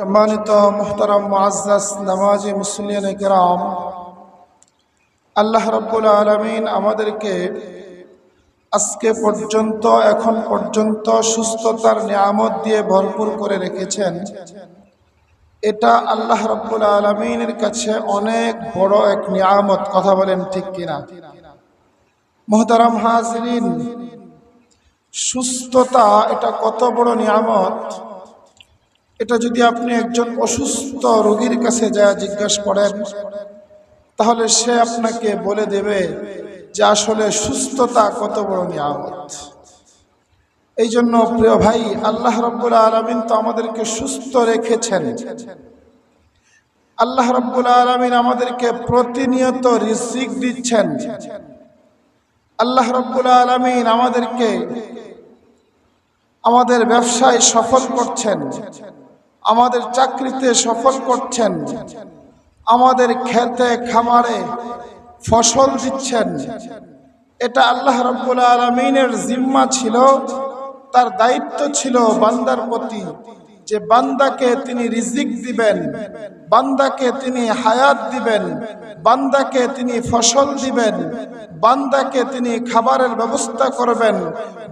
সম্মানিত মোহতারাম মুআজ্জাজ নামাজি মুসলিয়ান কেরাম, আল্লাহ রব্বুল আলমিন আমাদেরকে আজকে পর্যন্ত, এখন পর্যন্ত সুস্থতার নিয়ামত দিয়ে ভরপুর করে রেখেছেন। এটা আল্লাহ রব্বুল আলমিনের কাছে অনেক বড় এক নিয়ামত, কথা বলেন ঠিক কিনা? মোহতারাম হাজরিন, সুস্থতা এটা কত বড় নিয়ামত? এটা যদি আপনি একজন অসুস্থ রোগীর কাছে যা জিজ্ঞাসা করেন, তাহলে সে আপনাকে বলে দেবে যে আসলে সুস্থতা কত বড় নিয়ামত। এই জন্য প্রিয় ভাই, আল্লাহ রব্বুল আলমিন তো আমাদেরকে সুস্থ রেখেছেন। আল্লাহ রব্বুল আলমিন আমাদেরকে প্রতিনিয়ত রিজিক দিচ্ছেন। আল্লাহ রব্বুল আলমিন আমাদেরকে, আমাদের ব্যবসায় সফল করছেন। আমাদের চাকরিতে সফল করছেন, আমাদের খেতে, খামারে ফসল দিচ্ছেন। এটা আল্লাহ রব্বুল আলমিনের জিম্মা ছিল, তার দায়িত্ব ছিল বান্দার প্রতি যে বান্দাকে তিনি রিজিক দিবেন, বান্দাকে তিনি হায়াত দিবেন, বান্দাকে তিনি ফসল দিবেন, বান্দাকে তিনি খাবারের ব্যবস্থা করবেন,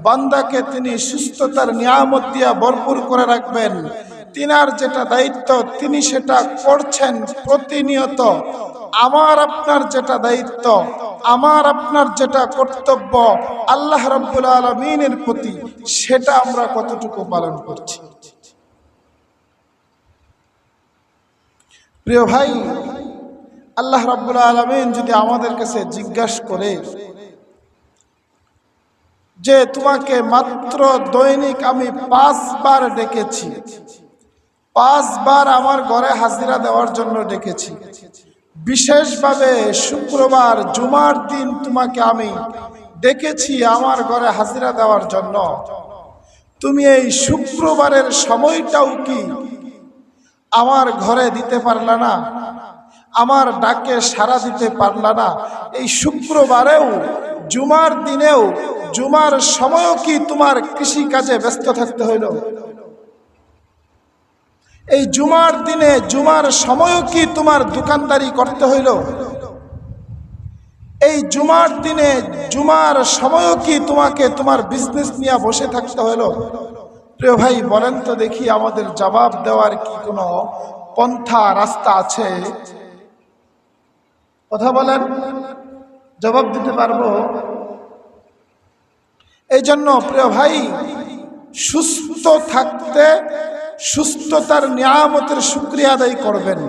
বান্দাকে তিনি সুস্থতার নিয়ামত দিয়া ভরপুর করে রাখবেন। তিনার যেটা দায়িত্ব, তিনি সেটা করছেন প্রতিনিয়ত। আমার আপনার যেটা দায়িত্ব, আমার আপনার যেটা কর্তব্য, আল্লাহ রব্বুল আলমিনের প্রতি, সেটা আমরা কতটুকু পালন করছি। প্রিয় ভাই, আল্লাহ রব্বুল আলমিন যদি আমাদের কাছে জিজ্ঞাসা করে যে, তোমাকে মাত্র দৈনিক আমি পাঁচবার ডেকেছি। পাঁচবার আমার ঘরে হাজিরা দেওয়ার জন্য ডেকেছি। বিশেষভাবে শুক্রবার, জুমার দিন তোমাকে আমি ডেকেছি আমার ঘরে হাজিরা দেওয়ার জন্য। তুমি এই শুক্রবারের সময়টাও কি আমার ঘরে দিতে পারলা না? আমার ডাকে সারা দিতে পারলা না? এই শুক্রবারেও, জুমার দিনেও, জুমার সময়ও কি তোমার কৃষি কাজে ব্যস্ত থাকতে হইল? এই জুমার দিনে, জুমার সময়ও কি তোমার দোকানদারি করতে হইল? এই জুমার দিনে, জুমার সময়ও কি তোমাকে তোমার বিজনেস নিয়ে বসে থাকতে হইল? প্রিয় ভাই, বলেন তো দেখি আমাদের জবাব দেওয়ার কি কোনো পন্থা রাস্তা আছে? কথা বলেন, জবাব দিতে পারব? এই জন্য প্রিয় ভাই, সুস্থ থাকতে সুস্থতার নিয়ামতের শুক্রিয়া আদায় করবেন।